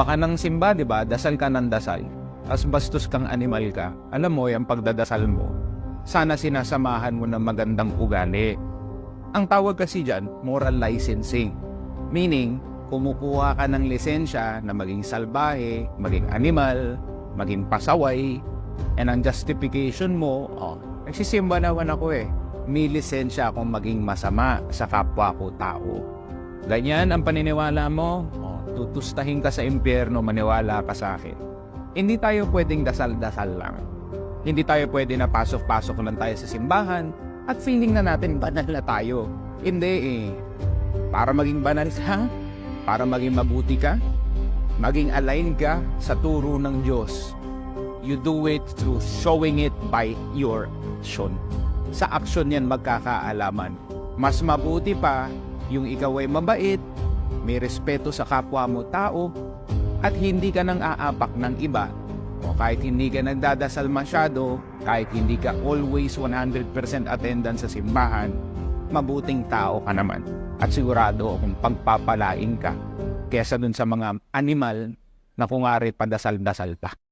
Baka ng simba, di ba? Dasal ka ng dasal. As bastos kang animal ka. Alam mo, yung pagdadasal mo, sana sinasamahan mo ng magandang ugali. Ang tawag kasi dyan, moral licensing. Meaning, kumukuha ka ng lisensya na maging salbahe, maging animal, maging pasaway, and ang justification mo, oh, nagsisimba naman ako eh. May lisensya akong maging masama sa kapwa ko tao. Ganyan ang paniniwala mo, tutustahin ka sa impyerno, maniwala ka sa akin. Hindi tayo pwedeng dasal-dasal lang. Hindi tayo pwede na pasok-pasok lang tayo sa simbahan at feeling na natin banal na tayo. Hindi eh. Para maging banal ka, para maging mabuti ka, maging align ka sa turo ng Diyos. You do it through showing it by your action. Sa action yan magkakaalaman. Mas mabuti pa yung ikaw ay mabait, may respeto sa kapwa mo tao, at hindi ka nang aapak ng iba. O kahit hindi ka nagdadasal masyado, kahit hindi ka always 100% attendance sa simbahan, mabuting tao ka naman. At sigurado akong pagpapalain ka kesa dun sa mga animal na kung padasal-dasal pa.